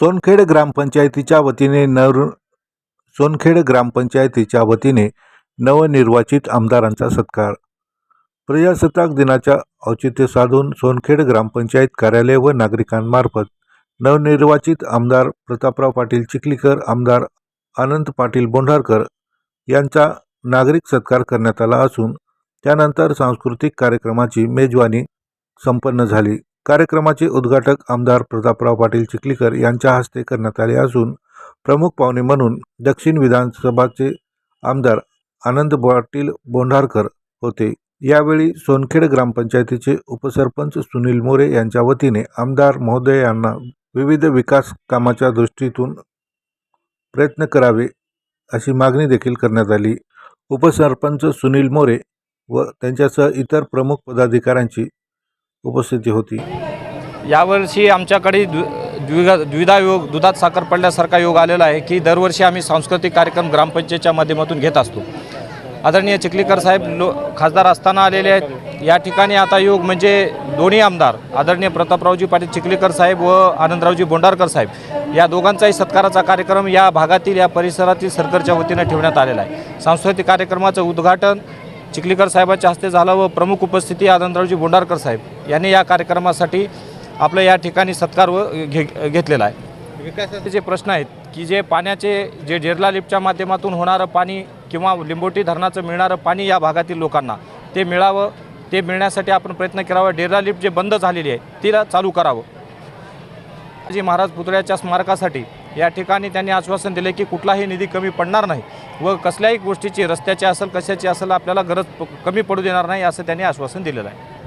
सोनखेड ग्रामपंचायतीच्या वतीने नर सोनखेड ग्रामपंचायतीच्या वतीने नवनिर्वाचित आमदारांचा सत्कार. प्रजासत्ताक दिनाच्या औचित्य साधून सोनखेड ग्रामपंचायत कार्यालय व नागरिकांमार्फत नवनिर्वाचित आमदार प्रतापराव पाटील चिखलीकर आमदार अनंत पाटील बोंढारकर यांचा नागरिक सत्कार करण्यात आला असून त्यानंतर सांस्कृतिक कार्यक्रमाची मेजवानी संपन्न झाली. कार्यक्रमाचे उद्घाटक आमदार प्रतापराव पाटील चिखलीकर यांच्या हस्ते करण्यात आले असून प्रमुख पाहुणे म्हणून दक्षिण विधानसभाचे आमदार आनंद पाटील बोंढारकर होते. यावेळी सोनखेड ग्रामपंचायतीचे उपसरपंच सुनील मोरे यांच्या वतीने आमदार महोदय यांना विविध विकास कामाच्या दृष्टीतून प्रयत्न करावे अशी मागणी देखील करण्यात आली. उपसरपंच सुनील मोरे व त्यांच्यासह इतर प्रमुख पदाधिकाऱ्यांची उपस्थिती होती. यावर्षी आमच्याकडे द्वि द्विगा द्विधा योग दुधात साखर पडल्यासारखा योग आलेला आहे की दरवर्षी आम्ही सांस्कृतिक कार्यक्रम ग्रामपंचायतच्या माध्यमातून घेत असतो. आदरणीय चिखलीकर साहेब लो खासदार असताना आलेले आहेत. या ठिकाणी आता योग म्हणजे दोन्ही आमदार आदरणीय प्रतापरावजी पाटील चिखलीकर साहेब व आनंदरावजी बोंडारकर साहेब. या दोघांचाही सत्काराचा कार्यक्रम या भागातील या परिसरातील सरकारच्या वतीनं ठेवण्यात आलेला आहे. सांस्कृतिक कार्यक्रमाचं उद्घाटन चिखलीकर साहेबांच्या हस्ते झालं व प्रमुख उपस्थिती आनंदरावजी बोंडारकर साहेब यांनी या कार्यक्रमासाठी आपलं या ठिकाणी सत्कार व घे घेतलेला आहे. विकासाचे जे प्रश्न आहेत की जे पाण्याचे जे जेरला लिफ्टच्या माध्यमातून होणारं पाणी किंवा लिंबोटी धरणाचं मिळणारं पाणी या भागातील लोकांना ते मिळावं ते मिळण्यासाठी आपण प्रयत्न करावा डेरला लिफ्ट जे बंद झालेली आहे तिला चालू करावं. जी महाराज पुतळ्याच्या स्मारकासाठी या ठिकाणी त्यांनी आश्वासन दिले की कुठलाही निधी कमी पडणार नाही व कसल्याही गोष्टीची रस्त्याची असेल कशाची असेल आपल्याला गरज प- कमी पडू देणार नाही असं त्यांनी आश्वासन दिलेलं आहे.